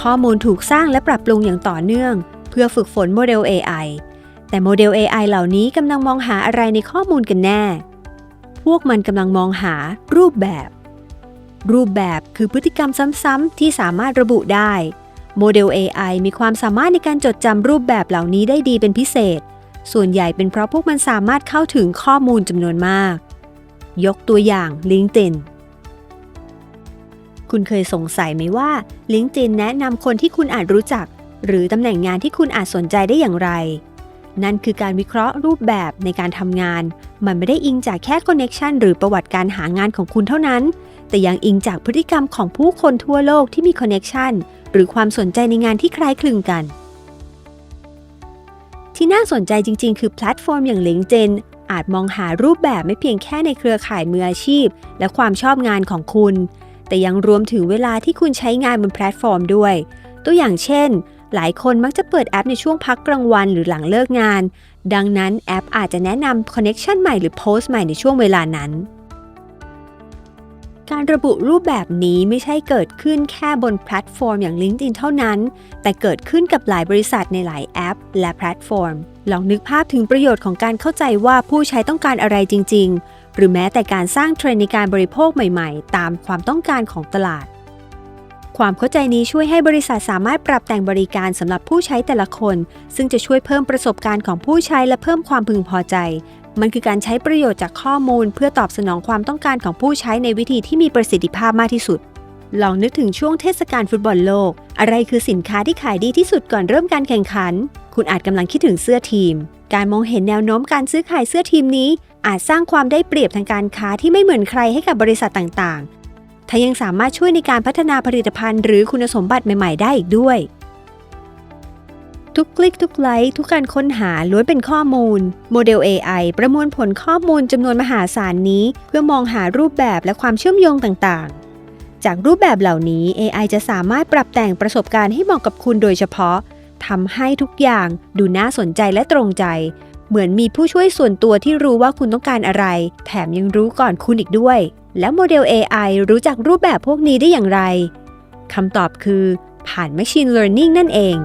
ข้อมูลถูกสร้างและปรับปรุงอย่างต่อเนื่อง เพื่อฝึกฝนโมเดล AI แต่โมเดล AI เหล่านี้กำลังมองหาอะไรในข้อมูลกันแน่ พวกมันกำลังมองหารูปแบบ รูปแบบคือพฤติกรรมซ้ำๆที่สามารถระบุได้ โมเดล AI มีความสามารถในการจดจำรูปแบบเหล่านี้ได้ดีเป็นพิเศษ ส่วนใหญ่เป็นเพราะพวกมันสามารถเข้าถึงข้อมูลจำนวนมาก ยกตัวอย่าง LinkedIn คุณเคยสงสัยไหมว่า LinkedIn แนะนำคนที่คุณอาจรู้จัก หรือตำแหน่งงานที่คุณอาจสนใจได้อย่างไร นั่นคือการวิเคราะห์รูปแบบในการทำงาน มันไม่ได้อิงจากแค่คอนเน็ชันหรือประวัติการหางานของคุณเท่านั้น แต่ยังอิงจากพฤติกรรมของผู้คนทั่วโลกที่มีคอนเน็ชันหรือความสนใจในงานที่คล้ายคลึงกัน ที่น่าสนใจจริง ๆ คือแพลตฟอร์มอย่าง LinkedIn อาจมองหารูปแบบไม่เพียงแค่ในเครือข่ายมืออาชีพ และความชอบงานของคุณ แต่ยังรวมถึงเวลาที่คุณใช้งานบนแพลตฟอร์มด้วย ตัวอย่างเช่น หลายคนมักจะเปิดแอปในช่วงพักกลางวันหรือหลังเลิกงาน ดังนั้นแอปอาจจะแนะนำคอนเน็ชันใหม่หรือโพสต์ใหม่ในช่วงเวลานั้น การระบุรูปแบบนี้ไม่ใช่เกิดขึ้นแค่บนแพลตฟอร์มอย่าง LinkedIn เท่านั้น แต่เกิดขึ้นกับหลายบริษัทในหลายแอป และแพลตฟอร์ม ลองนึกภาพถึงประโยชน์ของการเข้าใจว่าผู้ใช้ต้องการอะไรจริง ๆ หรือแม้แต่การสร้างเทรนด์ในการบริโภคใหม่ๆ ตามความต้องการของตลาด ความเข้าใจนี้ช่วยให้บริษัทสามารถปรับแต่งบริการสำหรับผู้ใช้แต่ละคน ซึ่งจะช่วยเพิ่มประสบการณ์ของผู้ใช้และเพิ่มความพึงพอใจ มันคือการใช้ประโยชน์จากข้อมูล เพื่อตอบสนองความต้องการของผู้ใช้ในวิธีที่มีประสิทธิภาพมากที่สุดลองนึกถึงช่วงเทศกาลฟุตบอลโลก อะไรคือสินค้าที่ขายดีที่สุดก่อนเริ่มการแข่งขัน คุณอาจกำลังคิดถึงเสื้อทีม การมองเห็นแนวโน้มการซื้อขายเสื้อทีมนี้ อาจสร้างความได้เปรียบทางการค้าที่ไม่เหมือนใครให้กับบริษัทต่างๆถ้ายังสามารถช่วยในการพัฒนาผลิตภัณฑ์ หรือคุณสมบัติใหม่ๆ ได้อีกด้วย ทุกคลิกทุกไลค์ทุกการค้นหาล้วนเป็นข้อมูล โมเดล AI ประมวลผลข้อมูลจำนวนมหาศาลนี้ เพื่อมองหารูปแบบและความเชื่อมโยงต่างๆ จากรูปแบบเหล่านี้ AI จะสามารถปรับแต่งประสบการณ์ให้เหมาะกับคุณโดยเฉพาะ ทำให้ทุกอย่างดูน่าสนใจและตรงใจ เหมือนมีผู้ช่วยส่วนตัวที่รู้ว่าคุณต้องการอะไร แถมยังรู้ก่อนคุณอีกด้วย แล้วโมเดล AI รู้จักรูปแบบพวกนี้ได้อย่างไรคำตอบคือ ผ่าน Machine Learning นั่นเอง